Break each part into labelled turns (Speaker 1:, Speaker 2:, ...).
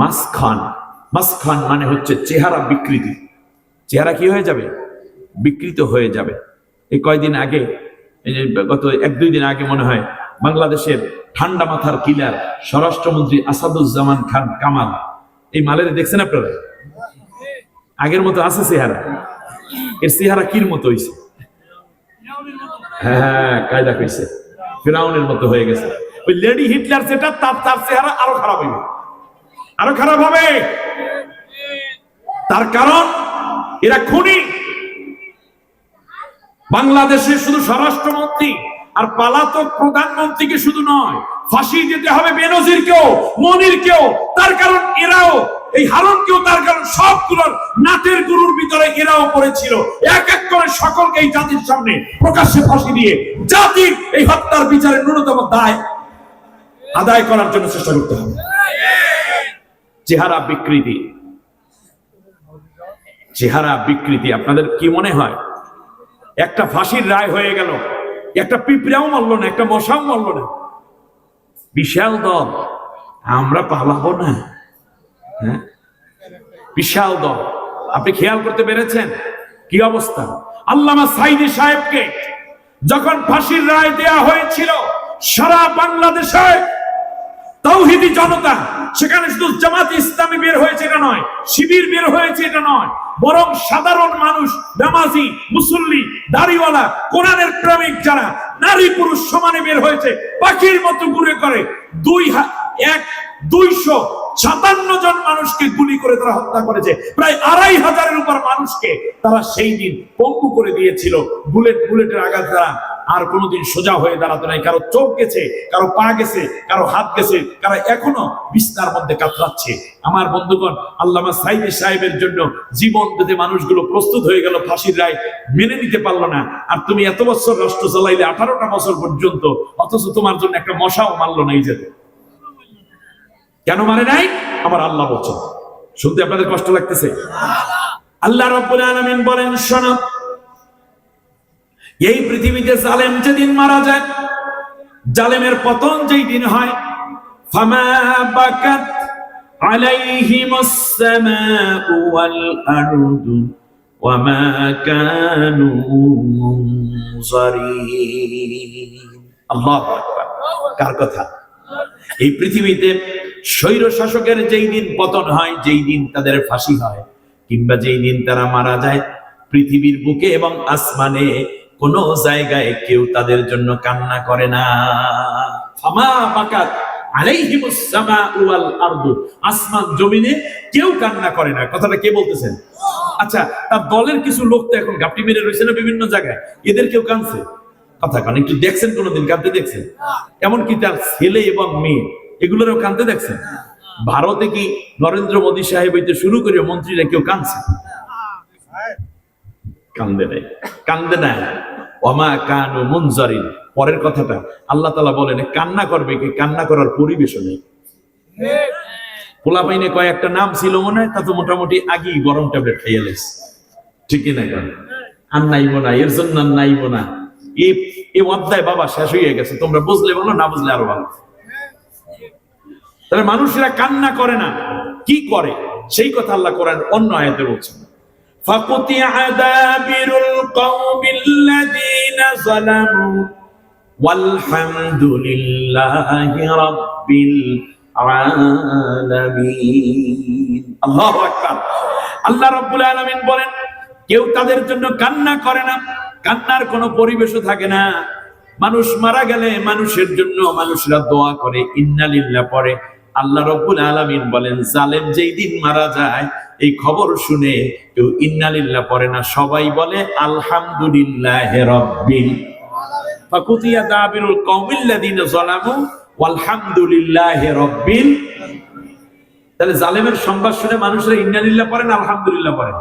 Speaker 1: মাসখান মাসখান মানে হচ্ছে চেহারা বিকৃতি। চেহারা কি হয়ে যাবে? বিকৃত হয়ে যাবে। এই কয়দিন আগে গত এক দুই দিন আগে মনে হয়, বাংলাদেশের ঠান্ডা মাথার কিলার স্বরাষ্ট্রমন্ত্রী আসাদুজ্জামান খান কামাল। এই মালের দেখছেন আপনারা? আগের মতো আছে চেহারা। এর চেহারা কির মতো হইছে? হ্যাঁ কায়দা কইছে। ফিরাউনের মতো হয়ে গেছে। ওই লেডি হিটলার যেটা, তার তার চেহারা আরও খারাপ হইবে। আরও খারাপ হবে। তার কারণ, এরা খুনি। বাংলাদেশের শুধু স্বরাষ্ট্রমন্ত্রী আর পালাতক প্রধানমন্ত্রীকে শুধু নয়, ফাঁসি দিতে হবে বেনজিরকেও, মনিরকেও। তার কারণ এরাও, এই হারনকেও তার কারণ সবগুলোর নাটের গুরুর ভিতরে এরাও পড়েছিল। এক এক করে সকলকে এই জাতির সামনে প্রকাশ্যে ফাঁসি দিয়ে জাতির এই হত্যার বিচারের ন্যূনতম দায় আদায় করার জন্য চেষ্টা করতে হবে। চেহারা বিকৃতি। চেহারা বিকৃতি, আপনাদের কি মনে হয়? একটা ফাঁসির রায় হয়ে গেল, একটা পিঁপড়াও মারল না, একটা মশাও মারল না। বিশাল দল, আমরা পালাবো না। হ্যাঁ? বিশাল দল, আপনি খেয়াল করতে পেরেছেন? কি অবস্থা? আল্লামা সাইদি সাহেবকে যখন ফাঁসির রায় দেয়া হয়েছিল, সারা বাংলাদেশে তৌহিদি জনতা, সেখানে শুধু জামাত ইসলামী বের হয়েছে এটা নয়, শিবির বের হয়েছে এটা নয়, বরং সাধারণ মানুষ, নামাজি, মুসল্লি, দাড়িওয়ালা, কোরআনের প্রেমিক যারা, নারী পুরুষ সমানে বের হয়েছে, পাখির মতো ঘুরে করে দুই এক, দুইশো সাতান্ন জন মানুষকে গুলি করে তারা হত্যা করেছে। প্রায় আড়াই হাজারের উপর মানুষকে তারা সেই দিন পঙ্গু করে দিয়েছিল, বুলেট, বুলেটের আঘাত দ্বারা। আর কোনোদিন সোজা হয়ে দাঁড়াতে নাই। কারও চোখ গেছে, কারও পা গেছে, কারও হাত গেছে, কারও এখনও বিস্তার মধ্যে কাতরাচ্ছে। আমার বন্ধুগণ, আল্লামা সাইদি সাহেবের জন্য জীবন দিতে মানুষগুলো প্রস্তুত হয়ে গেল, ফাঁসির রায় মেনে নিতে পারল না, আর তুমি এত বছর রাষ্ট্র চালাইলে, আঠারোটা বছর পর্যন্ত, অথচ তোমার জন্য একটা মশাও মারলো না এই যেতে কেন মানে নাই? আমার আল্লাহ বলছেন। শুনতে আপনাদের কষ্ট লাগতেছে? আল্লাহ রব্বুল আলামিন বলেন, শোনো এই পৃথিবীতে জালেম যেদিন মারা যায় জালেমের পতন যেই দিন হয় ফামা বাকাত আলাইহিম السماء والأرض وما كانوا منظرين আল্লাহু আকবার কার কথা এই পৃথিবীতে স্বৈর শাসকের যেই দিন পতন হয় যেই দিন তাদের ফাঁসি হয় কিংবা যেই দিন তারা মারা যায় পৃথিবীর বুকে এবং আসমানে কোন জায়গায় কেউ তাদের জন্য কান্না করে না। জমিনে কেউ কান্না করে না। কথাটা কে বলতেছেন? আচ্ছা তার দলের কিছু লোক তো এখন গাপটি মেরে রয়েছে না বিভিন্ন জায়গায়? এদের কেউ কানছে কথা কান, একটু দেখছেন কোনোদিন? কাঁদতে দেখছেন? এমনকি তার ছেলে এবং মেয়ে, এগুলোরও কানতে দেখছেন? ভারতে কি নরেন্দ্র মোদী সাহেব হইতে শুরু করে মন্ত্রীরা কেউ কানছে কান্দে নাই। কান্দে নাই। অমা কানু মুনজারিন। পরের কথাটা, আল্লাহ তালা বলেন, কান্না করবে কি? কান্না করার পরিবেশও নেই। পোলা পাইনে কয়েকটা নাম ছিল মনে হয় মোটামুটি আগেই গরম ট্যাবলেট খাইয়া লাইছে ঠিকই না কেন? আর নাইবো না, এর জন্য আর নাইবো না। এই এই অধ্যায় বাবা শেষ হয়ে গেছে, তোমরা বুঝলে বলো, না বুঝলে আরও ভালো। তাহলে মানুষেরা কান্না করে না। কি করে? সেই কথা আল্লাহ কোরআন অন্য আয়াতে বলছেন। فقطع دابر القوم الذين ظلموا والحمد لله رب العالمين الله আকবার আল্লাহ রাব্বুল আলামিন বলেন কেউ তাদের জন্য কান্না করে না কান্নার কোনো পরিবেশও থাকে না মানুষ মারা গেলে মানুষের জন্য মানুষরা দোয়া করে ইন্নালিল্লাহ পরে আল্লাহ রব্বুল আলামিন বলেন, জালেম যেই দিন মারা যায়, এই খবর শুনে কেউ ইন্নালিল্লাহ পড়ে না। সবাই বলে, আলহামদুলিল্লাহ রব্বিল ফাকুতিয়া দাবিরুল কওমিল্লাযিনা যালামু, ওয়ালহামদুলিল্লাহ রব্বিল তাহলে জালেমের সংবাদ শুনে মানুষরা ইন্নালিল্লাহ পড়েন আলহামদুলিল্লাহ পড়েন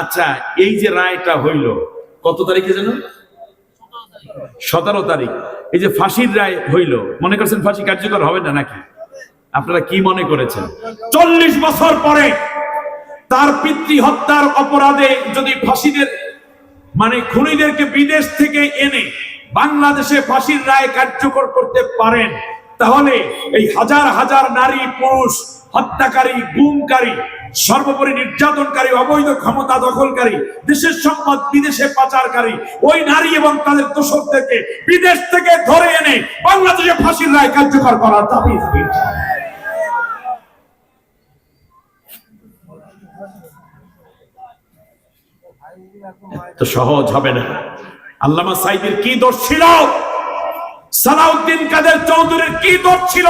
Speaker 1: আচ্ছা এই যে রায়টা হইল, কত তারিখে জানো? সতেরো তারিখ। এই যে ফাঁসির রায় হইল, মনে করছেন ফাঁসি কার্যকর হবে না নাকি? আপনারা কি মনে করেছেন? চল্লিশ বছর পরে তার পিতৃ হত্যার অপরাধে যদি ফাঁসিদের মানে খুনিদেরকে বিদেশ থেকে এনে বাংলাদেশে ফাঁসির রায় কার্যকর করতে পারেন, তাহলে এই হাজার হাজার নারী, পুরুষ, হত্যাকারী, গুমকারী, সর্বোপরি নির্যাতনকারী, অবৈধ ক্ষমতা দখলকারী, দেশের সম্পদ বিদেশে পাচারকারী, ওই নারী এবং তাদের দোষকদেরকে বিদেশ থেকে ধরে এনে বাংলাদেশে ফাঁসির রায় কার্যকর করার দাবি তো সহজ হবে না। আল্লামা সাইদের কি দোষ ছিল? সালাউদ্দিন কাদের চৌধুরীর কি দোষ ছিল?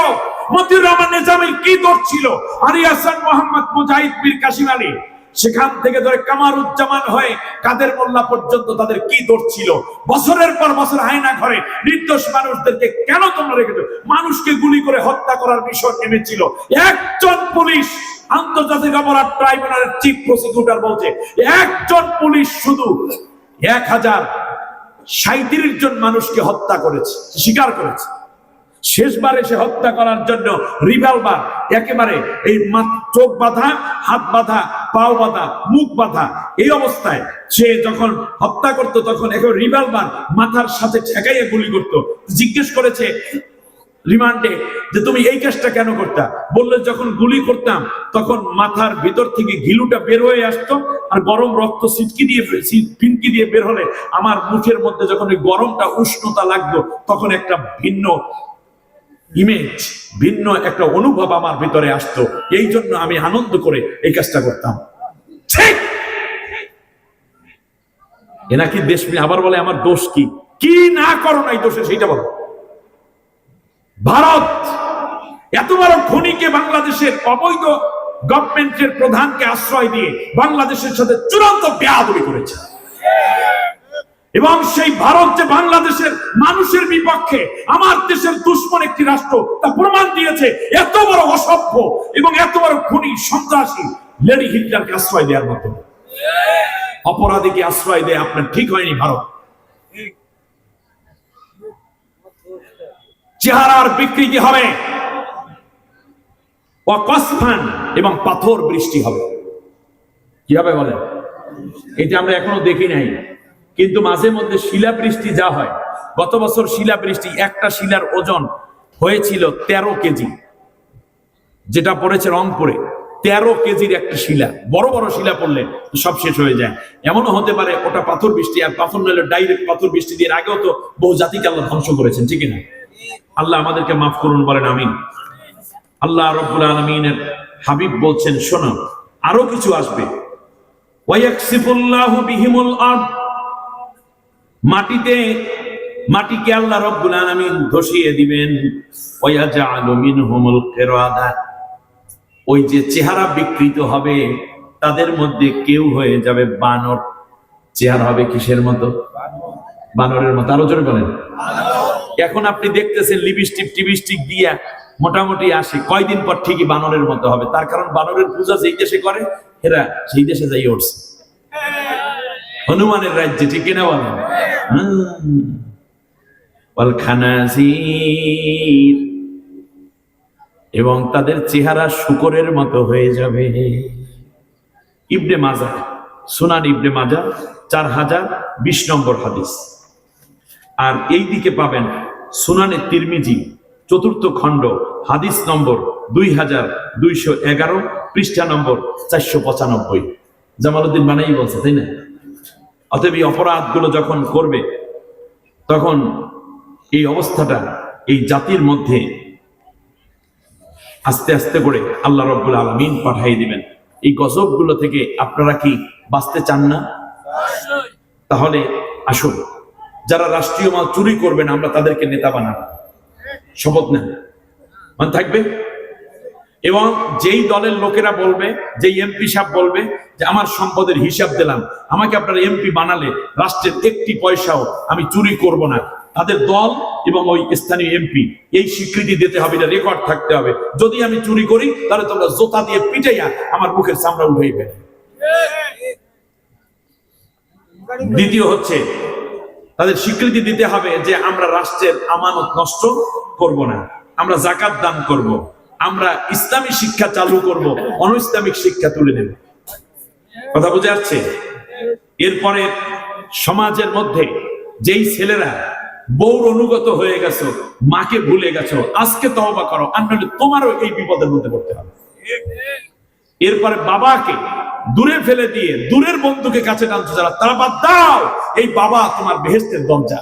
Speaker 1: মতিউর রহমান নিজামের কি দোষ ছিল? আরিয়াসান মোহাম্মদ মুজাহিদ বীর কাশিম আলী। সেখান থেকে ধরে কামারুজ্জামান হয়ে কাদের মোল্লা পর্যন্ত তাদের কি দোষ ছিল? বছরের পর বছর আয়না ঘরে নির্দোষ মানুষদেরকে কেন তোমরা রেখেছো? মানুষকে গুলি করে হত্যা করার বিষয় নেমেছিল। একজন পুলিশ আন্তর্জাতিক অপরাধ ট্রাইব্যুনালের চিফ প্রসিকিউটর বলছে, একজন পুলিশ শুধু এক হাজার সাঁত্রিশ জন মানুষকে হত্যা করেছে, স্বীকার করেছে। শেষবার এসে হত্যা করার জন্য রিভলভার একেবারে এই চোখ বাঁধা, হাত বাঁধা, পাও বাঁধা, মুখ বাঁধা, এই অবস্থায় সে যখন হত্যা করত তখন একেবারে রিভলভার মাথার সাথে ঠেকাইয়ে গুলি করত। জিজ্ঞেস করেছে, রিমান্ডে, যে তুমি এই কাজটা কেন করতা? বললে, যখন গুলি করতাম, তখন মাথার ভিতর থেকে ঘিলুটা বের হয়ে আসতো আর গরম রক্ত সিটকি দিয়ে ফিনকি দিয়ে বের হলে আমার মুখের মধ্যে যখন ওই গরমটা উষ্ণতা লাগতো, তখন একটা ভিন্ন ইমেজ ভিন্ন একটা অনুভব আমার ভিতরে আসতো। এই জন্য আমি আনন্দ করে এই কাজটা করতাম। ঠিক এনাকি দেশ আবার বলে, আমার দোষ কি? কি না করো নাই দোষে, সেইটা বলো। ভারত এত বড় খনিকে বাংলাদেশের অবৈধ গভর্নমেন্টের প্রধানকে আশ্রয় দিয়ে বাংলাদেশের সাথে চূড়ান্ত বেয়াদবি করেছে। এবং সেই ভারত যে বাংলাদেশের মানুষের বিপক্ষে আমার দেশের দুশ্মন একটি রাষ্ট্র, তা প্রমাণ দিয়েছে এত বড় অসভ্য এবং এত বড় খুনি, সন্ত্রাসী, লেডি হিটলারকে আশ্রয় দেওয়ার মাধ্যমে অপরাধীকে আশ্রয় দেয় আপনার ঠিক হয়নি ভারত। চেহারার বিকৃতি হবে? অকস্ফান এবং পাথর বৃষ্টি হবে। কি হবে বলেন? এটা আমরা এখনও দেখি নাই। কিন্তু মাঝে মধ্যে শিলা বৃষ্টি যা হয়, গত বছর শিলা বৃষ্টি একটা শিলার ওজন হয়েছিল তেরো কেজি, যেটা পড়েছে রংপুরে। তেরো কেজির একটা শিলা, বড় বড় শিলা পড়লে সব শেষ হয়ে যায়। এমনও হতে পারে ওটা পাথর বৃষ্টি, আর পাথর নইলে ডাইরেক্ট পাথর বৃষ্টি দিয়ে আগেও তো বহু জাতিকে আল্লাহ ধ্বংস করেছেন, ঠিক না আল্লাহ আমাদেরকে মাফ করুন, বলেন আমিন। আল্লাহ রব্বুল আলমিনের হাবিব বলছেন, শোনো, আরও কিছু আসবে। ওয়ায়াকসিফুল্লাহু বিহিমুল মাটিতে, মাটিকে আল্লাহ রব্বুল আলামিন ধসিয়ে দিবেন। ওই যে চেহারা বিকৃত হবে, তাদের মধ্যে কেউ হয়ে যাবে বানর। চেহারা হবে কিসের মতো? বানরের মতো। আরও জোরে বলেন। এখন আপনি দেখতেছেন লিপস্টিক টিপস্টিক দিয়া মোটামুটি আসে। কয়দিন পর ঠিকই বানরের মতো হবে। তার কারণ বানরের পূজা যেই দেশে করে এরা সেই দেশে যাই উঠছে হনুমানের রাজ্যে ঠিক কিনা খানাজির। এবং তাদের চেহারা শুকরের মতো হয়ে যাবে। ইবনে মাজা সুনান ইবনে মাজা চার হাজার বিশ নম্বর হাদিস। আর এই দিকে পাবেন সুনানে তিরমিজি, চতুর্থ খণ্ড, হাদিস নম্বর দুই হাজার দুইশো এগারো, পৃষ্ঠা নম্বর চারশো পঁচানব্বই। জামালউদ্দিন বানাই বলছে, তাই না? অতএব এই অপরাধগুলো যখন করবে, তখন এই অবস্থাটা এই জাতির মধ্যে আস্তে আস্তে করে আল্লাহ রব্বুল আলমিন পাঠাই দিবেন। এই গজবগুলো থেকে আপনারা কি বাঁচতে চান না? তাহলে আসুন, যারা রাষ্ট্রীয় মাল চুরি করবেন আমরা তাদেরকে নেতা বানাব। শপথ নেন। মান থাকবে? এবং যেই দলের লোকেরা বলবে, যেই এমপি সাহেব বলবে যে, আমার সম্পদের হিসাব দিলাম। আমাকে আপনারা এমপি বানালে রাষ্ট্রের একটি পয়সাও আমি চুরি করব না। তাদের দল এবং ওই স্থানীয় এমপি, এই স্বীকৃতি দিতে হবে, এটা রেকর্ড থাকতে হবে। যদি আমি চুরি করি, তাহলে তোমরা জোতা দিয়ে পিটাইয়া আমার মুখের চামড়া উঠেই দ্বিতীয় হচ্ছে, তাদের স্বীকৃতি দিতে হবে যে, আমরা রাষ্ট্রের আমানত নষ্ট করব না। আমরা জাকাত দান করব। আমরা ইসলামী শিক্ষা চালু করব অন ইসলামিক শিক্ষা তুলে নেব। কথা বুঝে আসছে? এরপরে সমাজের মধ্যে যেই ছেলেরা বউর অনুগত হয়ে গেছো, মাকে ভুলে গেছো, আজকে তওবা করো, আর নাহলে তোমারও এই বিপদের মধ্যে পড়তে হবে। এরপরে বাবাকে দূরে ফেলে দিয়ে, দূরের বন্ধুকে কাছে টানতে যারা, তারা বাদ দাও, এই বাবা তোমার বেহেস্তের দরজা।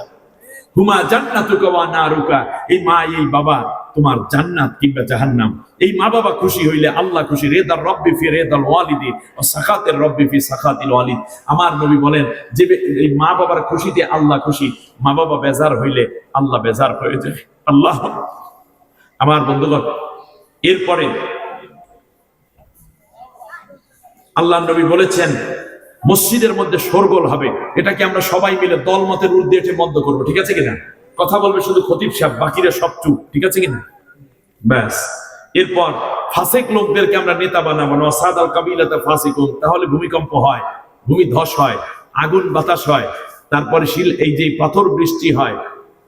Speaker 1: হুমা জান্নাতুকা ওয়া নারুকা, এই মা, এই বাবা তোমার জান্নাত কিংবা জাহান্নাম। এই মা বাবা খুশি হইলে আল্লাহ খুশি। রেদার রব্বি ফি রেদাল ওয়ালিদি ও সাখাতের রব্বি ফি সাখাতিল ওয়ালিদ। আমার নবী বলেন, যে এই মা বাবার খুশিতে আল্লাহ খুশি মা বাবা বেজার হইলে আল্লাহ বেজার হয়ে যায়। আল্লাহ। আমার বন্ধুগণ, এরপরে আল্লাহ নবী বলেছেন, মসজিদের মধ্যে শোরগোল হবে। এটাকে আমরা সবাই মিলে দলমতের এটি বন্ধ করব, ঠিক আছে কিনা? কথা বলবে শুধু খতিব সাহেব, বাকিরা সব চুপ, ঠিক আছে কিনা? ব্যাস। এরপর ফাসেক লোকদেরকে আমরা নেতা বানাবো সাদ আল কাবিলাতে ফাসিকুম তাহলে ভূমিকম্প হয়, ভূমি ধস হয়, আগুন বাতাস হয়, তারপরে শিল, এই যে পাথর বৃষ্টি হয়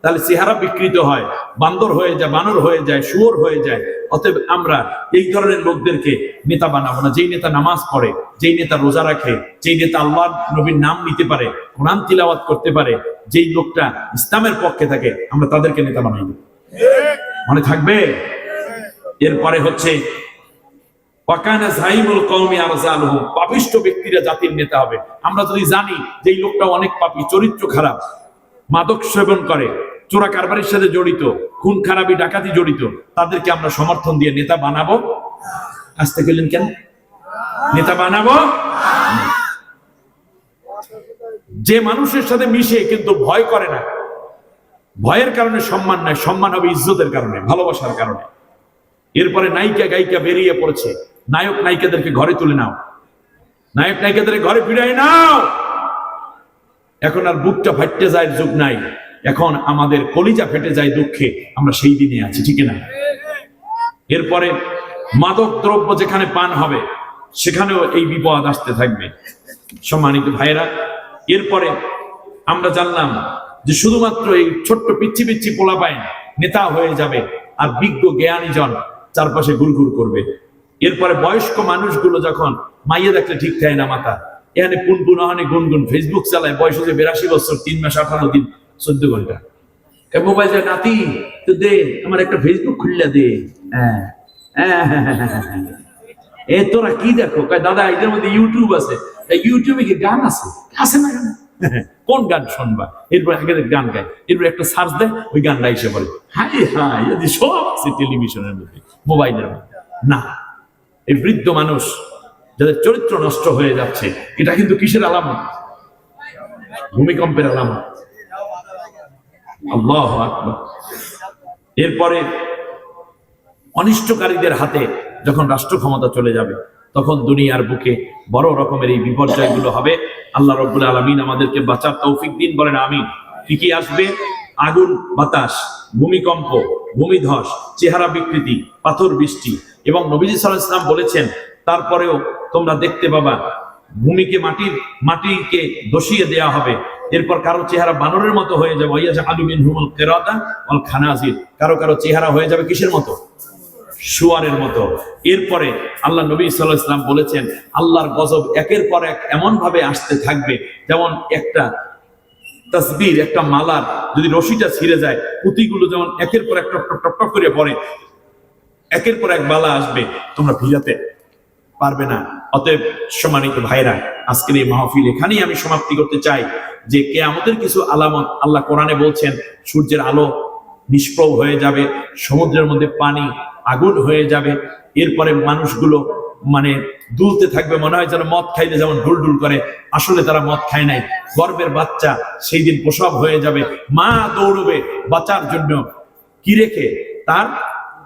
Speaker 1: তাহলে চেহারা বিকৃত হয়, বান্দর হয়ে যায়, বানর হয়ে যায়, শুয়োর হয়ে যায়। অতএব আমরা এই ধরনের লোকদেরকে নেতা বানাবো না। যেই নেতা নামাজ পড়ে, যেই নেতা রোজা রাখে, যেই নেতা আল্লাহ নবীর নাম নিতে পারে, কোরআন তিলাওয়াত করতে পারে, যেই লোকটা ইসলামের পক্ষে থাকে, আমরা তাদেরকে নেতা বানাই মনে থাকবে? এরপরে হচ্ছে আমরা যদি জানি যে এই লোকটা অনেক পাপি, চরিত্র খারাপ, মাদক সেবন করে চোরা কারবারির সাথে জড়িত, খুন, খারাপি, ডাকাতি জড়িত, তাদেরকে আমরা সমর্থন দিয়ে নেতা বানাবো। আসতে গেলেন কেন? নেতা বানাবো? যে মানুষের সাথে মিশে কিন্তু ভয় করে না। ভয়ের কারণে সম্মান নাই সম্মান হবে ইজ্জতের কারণে, ভালোবাসার কারণে। এরপরে নায়িকা, গায়িকা বেরিয়ে পড়েছে। নায়ক, নায়িকাদেরকে ঘরে তুলে নাও। নায়ক, নায়িকাদের ঘরে ফিরাই নাও। এখন আর বুকটা ফাটতে যায় যুগ নাই। এখন আমাদের কলিজা ফেটে যায় দুঃখে, আমরা সেই দিনে আছি, ঠিক না? এরপরে মাদক দ্রব্য যেখানে পান হবে, সেখানেও এই বিপদ আসতে থাকবে। সম্মানিত ভাইরা এরপরে আমরা জানলাম যে শুধুমাত্র এই ছোট্ট পিচ্ছি পিচ্ছি পোলা পায় নেতা হয়ে যাবে আর বিজ্ঞ জ্ঞানীজন চারপাশে গুড়গুড় করবে। এরপরে বয়স্ক মানুষগুলো যখন মাইয়ে দেখলে ঠিক থাকে না মাথা, এখানে পুনপুন গুনগুন ফেসবুক চালায়, বয়স হচ্ছে বিরাশি বছর, তিন মাস আঠারো দিন চোদ্দ ঘণ্টা। মোবাইল নাতি তো দে আমার একটা ফেসবুক খুললে দে। হ্যাঁ। এ তোরা কি দেখো? দাদা মধ্যে ইউটিউব আছে। ইউটিউবে কি গান আছে? আছে না গান কোন গান শুনবা? এরপর আগে গান গায়। এরপর একটা সার্চ দেয় ওই গানটা এসে বলে হাই হাই যদি সব আছে টেলিভিশনের মধ্যে মোবাইলের মধ্যে। না। এই বৃদ্ধ মানুষ যাদের চরিত্র নষ্ট হয়ে যাচ্ছে এটা কিন্তু কিসের আলামত? ভূমিকম্পের আলামত। আল্লাহ এরপরে অনিষ্টকারীদের হাতে যখন রাষ্ট্র ক্ষমতা চলে যাবে, তখন দুনিয়ার বুকে বড় রকমের এই বিপর্যয়গুলো হবে। আল্লাহ রব্বুল আলমিন আমাদেরকে বাঁচার তৌফিক দিন, বলেন আমি কি কি আসবে। আগুন, বাতাস, ভূমিকম্প, ভূমিধস, চেহারা বিকৃতি, পাথর বৃষ্টি এবং নবীজি সাল ইসলাম বলেছেন, তারপরেও তোমরা দেখতে পাবা ভূমিকে, মাটির, মাটিকে দোষিয়ে দেয়া হবে। এরপর কারও চেহারা বানরের মতো হয়ে যাবে। ওইয়া আলুমিন হুমুল কেরাদা অল খানাজির। কারও কারও চেহারা হয়ে যাবে কিসের মতো? শুয়ারের মতো। এরপরে আল্লাহ নবী সাল্লাহ ইসলাম বলেছেন, আল্লাহর গজব একের পর এক এমন ভাবে আসতে থাকবে, যেমন একটা তসবির, একটা মালার যদি রশিটা ছিঁড়ে যায়, পুঁতিগুলো যেমন একের পর এক টপ টপ টপ করে পড়ে, একের পর এক বালা আসবে। তোমরা ভিজাতে পারবে না। অতএব সম্মানিত ভাইরা, আজকের এই মাহফিল এখানেই আমি সমাপ্তি করতে চাই যে কে আমাদের কিছু আলামত আল্লাহ কোরআনে বলছেন, সূর্যের আলো নিষ্প্রভ হয়ে যাবে, সমুদ্রের মধ্যে পানি আগুন হয়ে যাবে, এরপরে মানুষগুলো মানে দুলতে থাকবে, মনে হয় যেন মদ খাইলে যেমন ঢুল ঢুল করে, আসলে তারা মদ খায় নাই, গর্বের বাচ্চা, সেই দিন প্রসব হয়ে যাবে, মা দৌড়বে বাঁচার জন্য, কি রেখে? তার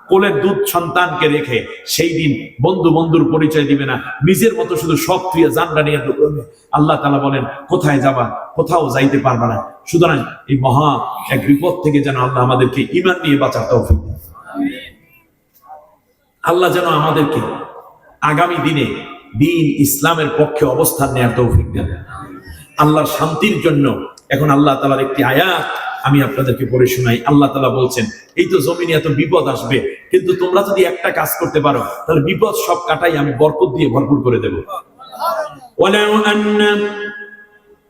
Speaker 1: কোলের দুধ সন্তানকে রেখে সেই দিন বন্ধু বন্ধুর পরিচয় দিবে না। নিজের মতো শুধু তুই জানটা নিয়ে দৌড়বে আল্লাহ তালা বলেন, কোথায় যাবা? কোথাও যাইতে পারবা না। সুতরাং এই মহা এক বিপদ থেকে যেন আল্লাহ আমাদেরকে ইমান নিয়ে বাঁচার তৌফিক আল্লাহ যেন আমাদেরকে আগামী দিনে দিন ইসলামের পক্ষে অবস্থান নেওয়ার তৌফিক দেন। আল্লাহর শান্তির জন্য এখন আল্লাহ তালার একটি আয়াত আমি আপনাদেরকে পড়ে শোনাই আল্লাহ তালা বলছেন এই তো জমিনে এত বিপদ আসবে কিন্তু তোমরা যদি একটা কাজ করতে পারো তাহলে বিপদ সব কাটাই আমি বরকত দিয়ে ভরপুর করে দেব ولو أن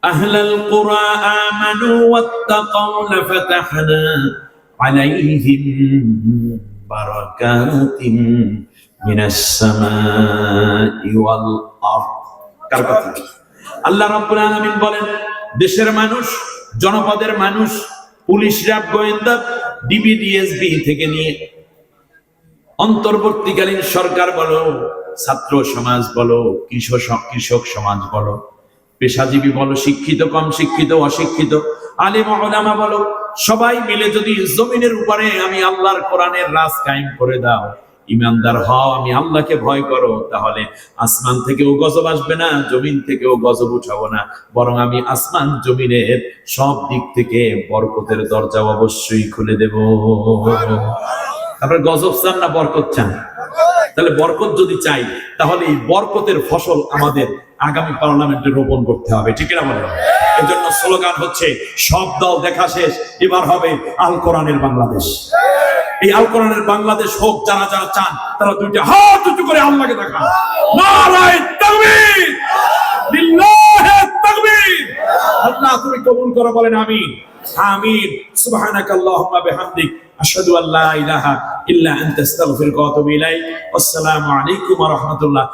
Speaker 1: أهل القرى آمنوا واتقوا لفتحنا عليهم بركات من السماء والأرض কার কথা আল্লাহ রাব্বুল আলামিন বলেন দেশের মানুষ জনপদের মানুষ পুলিশ র্যাব গোয়েন্দা ডিবি ডিএসবি থেকে নিয়ে অন্তর্বর্তীকালীন সরকার বলো, ছাত্র সমাজ বলো, কৃষক কৃষক সমাজ বলো, পেশাজীবী বলো, শিক্ষিত, কম শিক্ষিত, অশিক্ষিত, আলিম ওলামা বলো, সবাই মিলে যদি জমিনের উপরে আমি আল্লাহর কোরআনের রাজ কায়েম করে দাও। ইমানদার হও, আমি আল্লাহকে ভয় করো, তাহলে আসমান থেকেও গজব আসবে না, জমিন থেকেও গজব উঠাবো না। বরং আমি আসমান, জমিনের সব দিক থেকে বরকতের দরজা অবশ্যই খুলে দেব। তারপরে গজব চান না, বরকত চান? তাহলে বরকত যদি চাই, তাহলে এই বরকতের ফসল আমাদের আগামী পার্লামেন্টে রোপণ করতে হবে। ঠিক না বলে এজন্য স্লোগান হচ্ছে, সব দল দেখা শেষ, এবার হবে আল কোরআনের বাংলাদেশ। এই আল কোরআনের বাংলাদেশ হোক, যারা যারা চান, তারা দুইটা হাত উঁচু করে আল্লাহকে দেখা নারায় তাকবীর! লিল্লাহে তাকবীর! আল্লাহ, তুমি কবুল করো, বলেন আমিন। আমিন। সুবহানাকাল্লাহুম্মা বিহামদিক। আশহাদু আল্লা ইলাহা ইল্লা আনতা আস্তাগফিরুকা ওয়া আতুবু ইলাইক আসসালামু আলাইকুম ওয়া রাহমাতুল্লাহ